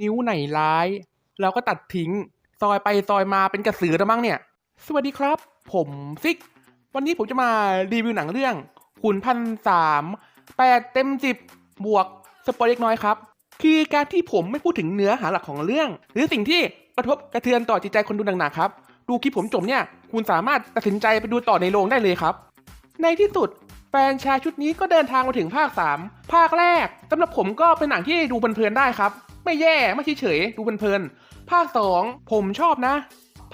นิ้วไหนร้าย เราก็ตัดทิ้ง ซอยไปซอยมาเป็นกระสือแล้วมั้งเนี่ย สวัสดีครับ ผมซิก วันนี้ผมจะมารีวิวหนังเรื่องขุนพันสามแปดเต็มสิบบวกสปอยเล็กน้อยครับ คือการที่ผมไม่พูดถึงเนื้อหาหลักของเรื่อง หรือสิ่งที่กระทบกระเทือนต่อจิตใจคนดูหนักๆครับดูคลิปผมจบเนี่ย คุณสามารถตัดสินใจไปดูต่อในโรงได้เลยครับ ในที่สุดแฟนชายชุดนี้ก็เดินทางมาถึงภาค 3 ภาคแรกสำหรับผมก็เป็นหนังที่ดูเพลินๆได้ครับ ไม่แย่ไม่เฉยๆดูเพลินๆภาค 2 ผมชอบนะ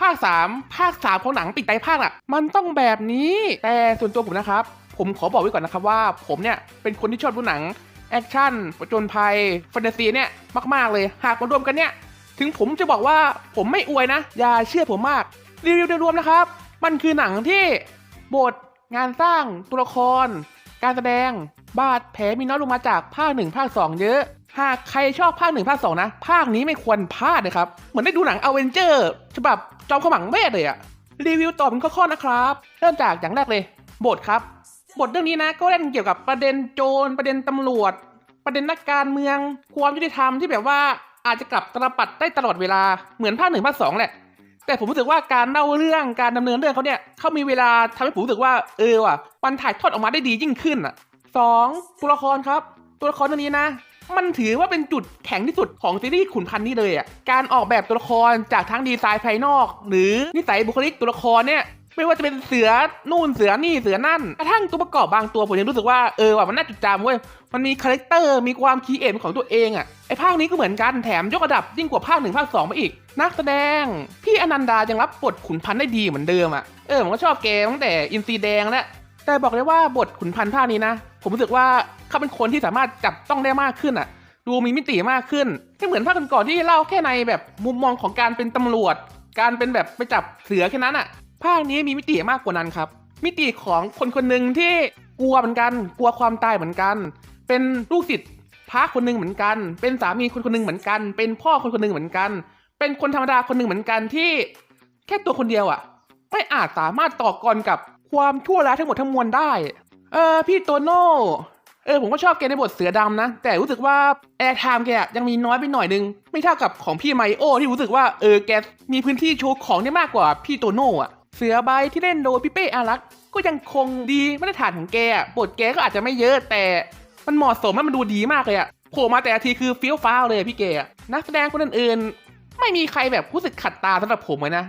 ภาค 3 ภาค 3 ของหนังปิดไตภาคอะมันต้องแบบนี้ แต่ส่วนตัวผมนะครับ ผมขอบอกไว้ก่อนนะครับว่า ผมเนี่ยเป็นคนที่ชอบดูหนังแอคชั่นประจนภัยแฟนตาซีเนี่ยมากๆเลยหากมารวมกันเนี่ย ถึงผมจะบอกว่าผมไม่อวยนะ อย่าเชื่อผมมากรีวิวโดยรวมนะครับ มันคือหนังที่บทงานสร้างตัวละคร การแสดง บาดแผลมีน้อยลงมาจากภาค1ภาค2เยอะ หากใครชอบภาค1ภาค2นะ ภาคนี้ไม่ควรพลาดนะครับ เหมือนได้ดูหนังอเวนเจอร์ฉบับจอมขมังเวทเลยอะรีวิวต่อเป็นข้อๆนะครับ เริ่มจากอย่างแรกเลย บทครับ บทเรื่องนี้นะ ก็เล่นเกี่ยวกับประเด็นโจร ประเด็นตำรวจ ประเด็นนักการเมือง ความยุติธรรมที่แบบว่าอาจจะกลับตลปัดได้ตลอดเวลาเหมือนภาคหนึ่งภาคสองแหละ แต่ผมรู้สึกว่าการเล่าเรื่องการดำเนินเรื่องเขาเนี่ยเขามีเวลาทำให้ผมรู้สึกว่าเออว่ะมันถ่ายทอดออกมาได้ดียิ่งขึ้นอะสองตัวละครครับ ตัวละครตัวนี้นะ มันถือว่าเป็นจุดแข็งที่สุดของซีรีส์ขุนพันธ์นี่เลยอะ การออกแบบตัวละครจากทั้งดีไซน์ภายนอก หรือนิสัยบุคลิกตัวละครเนี่ยไม่ว่าจะเป็นเสือนู่นเสือนี่เสือนั่นกระทั่งตัวประกอบบางตัวผมยังรู้สึกว่าเออว่ะมันน่าจดจำเว้ยมันมีคาแรคเตอร์มีความคีเอทของตัวเองอะไอภาคนี้ก็เหมือนกันแถมยกระดับยิ่งกว่าภาคหนึ่งภาคสองไปอีก นักแสดง พี่อนันดายังรับบทขุนพันธ์ได้ดีเหมือนเดิมอะเออผมก็ชอบแกตั้งแต่อินซีแดงแล้วแต่บอกเลยว่าบทขุนพันธ์ภาคนี้นะ ผมรู้สึกว่าเขาเป็นคนที่สามารถจับต้องได้มากขึ้นอะ ดูมีมิติมากขึ้นไม่เหมือนภาคก่อนๆที่เล่าแค่ในแบบมุมมองของการเป็นตำรวจ การเป็นแบบไปจับเสือแค่นั้นอะภาคนี้มีมิติมากกว่านั้นครับ มิติของคนคนหนึ่งที่กลัวเหมือนกัน กลัวความตายเหมือนกัน เป็นลูกศิษย์พระคนหนึ่งเหมือนกัน เป็นสามีคนคนหนึ่งเหมือนกัน เป็นพ่อคนคนหนึ่งเหมือนกัน เป็นคนธรรมดาคนหนึ่งเหมือนกันที่ แค่ตัวคนเดียวอะ ไม่อาจสามารถต่อกรกับความชั่วร้ายทั้งหมดทั้งมวลได้ เออพี่โตโน่เออผมก็ชอบแกในบทเสือดำนะ แต่รู้สึกว่าแอร์ไทม์แกยังมีน้อยไปหน่อยนึง ไม่เท่ากับของพี่ไมโอที่รู้สึกว่าเออแกมีพื้นที่โชว์ของได้มากกว่าพี่โตโน่อะเสือใบที่เล่นโดยพี่เป้อารักก็ยังคงดีมาตรฐานของแกอะบทแกก็อาจจะไม่เยอะแต่มันเหมาะสมและมันดูดีมากเลยอะโผล่มาแต่ทีคือฟิลฟ้าวเลยพี่แกนักแสดงคนอื่นๆไม่มีใครแบบรู้สึกขัดตาสำหรับผมเลยนะ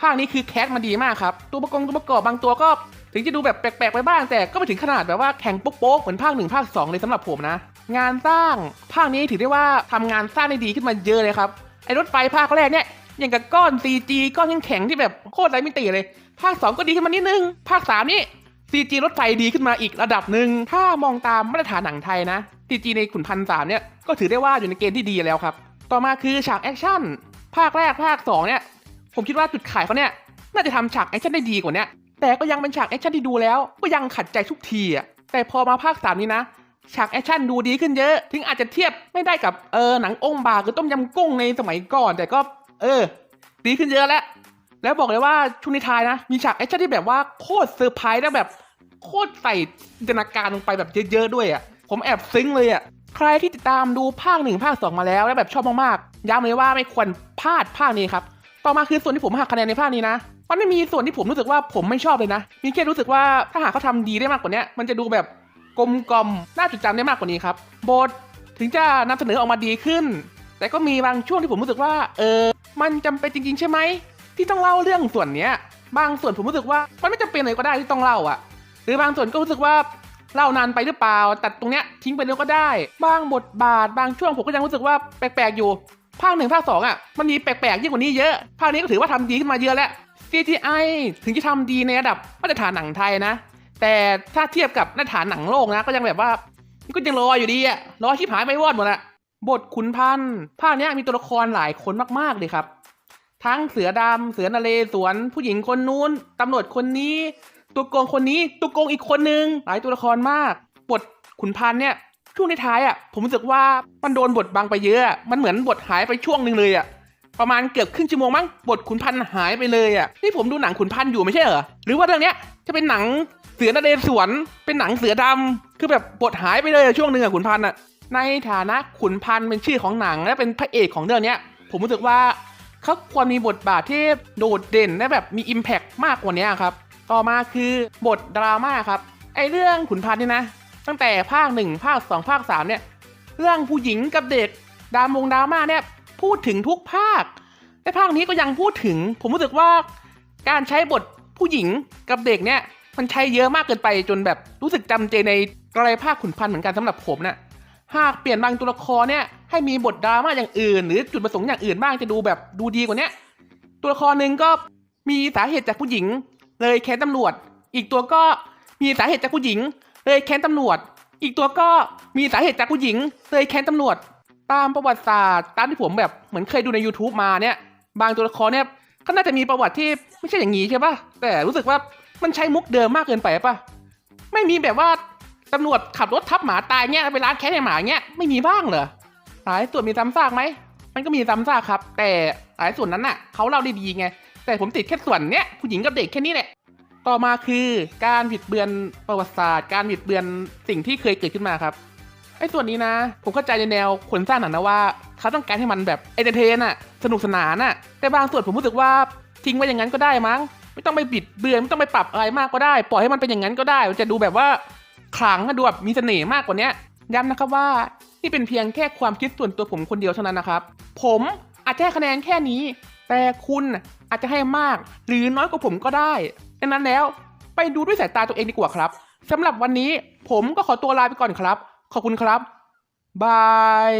ภาคนี้คือแคสมาดีมากครับ ตัวประกอบตัวประกอบบางตัวก็ ถึงจะดูแบบแปลกๆไปบ้างแต่ก็ไม่ถึงขนาดแบบว่าแข่งโป๊กๆเหมือนภาคหนึ่งภาคสองเลยสำหรับผมนะ งานสร้างภาคนี้ถือได้ว่าทำงานสร้างได้ดีขึ้นมาเยอะเลยครับไอ้รถไฟภาคแรกเนี่ยอย่างกับก้อน CG ก้อนแข็งที่แบบโคตรไร้มิติเลย ภาค 2 ก็ดีขึ้นมานิดนึง ภาค 3 นี่ CG รถไฟดีขึ้นมาอีกระดับหนึ่ง ถ้ามองตามมาตรฐานหนังไทยนะ CG ในขุนพันสามเนี่ย ก็ถือได้ว่าอยู่ในเกณฑ์ที่ดีแล้วครับ ต่อมาคือฉากแอคชั่น ภาคแรกภาคสองเนี่ย ผมคิดว่าจุดขายเขาเนี่ย น่าจะทำฉากแอคชั่นได้ดีกว่านี้ แต่ก็ยังเป็นฉากแอคชั่นที่ดูแล้ว ก็ยังขัดใจทุกทีอะแต่พอมาภาคสามนี้นะฉากแอคชั่นดูดีขึ้นเยอะ ถึงอาจจะเทียบไม่ได้กับเออหนังองค์บากหรือต้มยำกุ้งในสมัยก่อน แต่ก็ เออ ดีขึ้นเยอะแล้ว แล้วบอกเลยว่าช่วงนี้ทายนะ มีฉากแอคชั่นที่แบบว่าโคตรเซอร์ไพรส์แล้วแบบ โคตรใส่จินตนาการลงไปแบบเยอะๆด้วยอะ ผมแอบซึ้งเลยอะ ใครที่ติดตามดูภาคหนึ่งภาคสองมาแล้ว แล้วแบบชอบมากๆย้ำเลยว่าไม่ควรพลาดภาคนี้ครับ ต่อมาคือส่วนที่ผมหักคะแนนในภาคนี้นะ มันไม่มีส่วนที่ผมรู้สึกว่าผมไม่ชอบเลยนะ มีแค่รู้สึกว่าถ้าหากเขาทำดีได้มากกว่านี้มันจะดูแบบกลมกลมน่าจดจำได้มากกว่านี้ครับ บทถึงจะนำเสนอออกมาดีขึ้น แต่ก็มีบางช่วงที่ผมรู้สึกว่า เออ มันจำเป็นจริง ๆ ใช่ไหม ที่ต้องเล่าเรื่องส่วนเนี้ย บางส่วนผมรู้สึกว่ามันไม่จำเป็นเลยก็ได้ที่ต้องเล่าอะหรือบางส่วนก็รู้สึกว่าเล่านานไปหรือเปล่า ตัดตรงเนี้ยทิ้งไปเลยก็ได้ บางบทบาท บางช่วงผมก็ยังรู้สึกว่าแปลกๆอยู่ ภาคหนึ่งภาคสองอะมันมีแปลกๆยิ่งกว่านี้เยอะ ภาคนี้ก็ถือว่าทำดีขึ้นมาเยอะแล้ว CGI ถึงจะทำดีในระดับมาตรฐานหนังไทยนะ แต่ถ้าเทียบกับมาตรฐานหนังโลกนะ ก็ยังแบบว่าก็ยังรออยู่ดีอะรอชิบหายไปวอดหมดอะบทขุนพันธ์ภาคนี้มีตัวละครหลายคนมากๆเลยครับ ทั้งเสือดำเสือนเรศวรผู้หญิงคนนู้นตำรวจคนนี้ ตัวโกงคนนี้ ตัวโกงอีกคนนึง หลายตัวละครมาก บทขุนพันธ์เนี่ย ช่วงในท้ายอะผมรู้สึกว่ามันโดนบทบังไปเยอะ มันเหมือนบทหายไปช่วงหนึ่งเลยอะประมาณเกือบครึ่งชั่วโมงมั้งบทขุนพันหายไปเลยอะนี่ผมดูหนังขุนพันอยู่ไม่ใช่เหรอหรือว่าเรื่องเนี้ยจะเป็นหนังเสือนเรศวรเป็นหนังเสือดำคือแบบบทหายไปเลยช่วงหนึ่งอะขุนพันอะในฐานะขุนพันเป็นชื่อของหนังและเป็นพระเอกของเรื่องเนี้ย ผมรู้สึกว่าเขาควรมีบทบาทที่โดดเด่นและแบบมี Impact มากกว่านี้ครับ ต่อมาคือบทดราม่าครับไอเรื่องขุนพันนี่นะ ตั้งแต่ภาค1ภาค2ภาค3เนี่ย เรื่องผู้หญิงกับเด็กดามงดราม่าเนี่ยพูดถึงทุกภาคในภาคนี้ก็ยังพูดถึง ผมรู้สึกว่าการใช้บทผู้หญิงกับเด็กเนี่ย มันใช้เยอะมากเกินไปจนแบบรู้สึกจำเจในกรณีภาคขุนพันธ์เหมือนกันสำหรับผมนะ่ะหากเปลี่ยนบางตัวละครเนี่ยให้มีบทดราม่าอย่างอื่น หรือจุดประสงค์อย่างอื่นบ้างจะดูแบบดูดีกว่าเนี้ยตัวละครหนึ่งก็มีสาเหตุจากผู้หญิง เลยแค้นตำรวจ อีกตัวก็มีสาเหตุจากผู้หญิง เลยแค้นตำรวจ อีกตัวก็มีสาเหตุจากผู้หญิง เลยแค้นตำรวจ ตามประวัติศาสตร์ตามที่ผมแบบเหมือนเคยดูใน YouTube มาเนี่ย บางตัวละครเนี่ยก็น่าจะมีประวัติที่ไม่ใช่อย่างนี้ใช่ปะแต่รู้สึกว่ามันใช้มุกเดิมมากเกินไปปะไม่มีแบบว่าตำรวจขับรถทับหมาตายเนี่ยไปร้านแค้นในหมาเนี่ยไม่มีบ้างเหรอหลายส่วนมีซ้ำซากไหมมันก็มีซ้ำซากครับ แต่หลายส่วนนั้นน่ะเขาเล่าได้ดีไงแต่ผมติดแค่ส่วนเนี้ยผู้หญิงกับเด็กแค่นี้แหละ ต่อมาคือการบิดเบือนประวัติศาสตร์ การบิดเบือนสิ่งที่เคยเกิดขึ้นมาครับไอ้ส่วนนี้นะ ผมเข้าใจในแนวคนสร้างหนังนะว่า เขาต้องการให้มันแบบเอนเตอร์เทนอะสนุกสนานอะแต่บางส่วนผมรู้สึกว่าทิ้งไว้อย่างนั้นก็ได้มั้ง ไม่ต้องไปบิดเบือนไม่ต้องไปปรับอะไรมากก็ได้ ปล่อยให้มันเป็นอย่างนั้นก็ได้มันจะดูแบบว่าขลังอะดูแบบมีเสน่ห์มากกว่านี้ยย้ำนะครับว่านี่เป็นเพียงแค่ความคิดส่วนตัวผมคนเดียวเท่านั้นนะครับ ผมอาจจะให้คะแนนแค่นี้ แต่คุณอาจจะให้มาก หรือน้อยกว่าผมก็ได้ ดังนั้นแล้วไปดูด้วยสายตาตัวเองดีกว่าครับสำหรับวันนี้ผมก็ขอตัวลาไปก่อนครับ ขอบคุณครับ บาย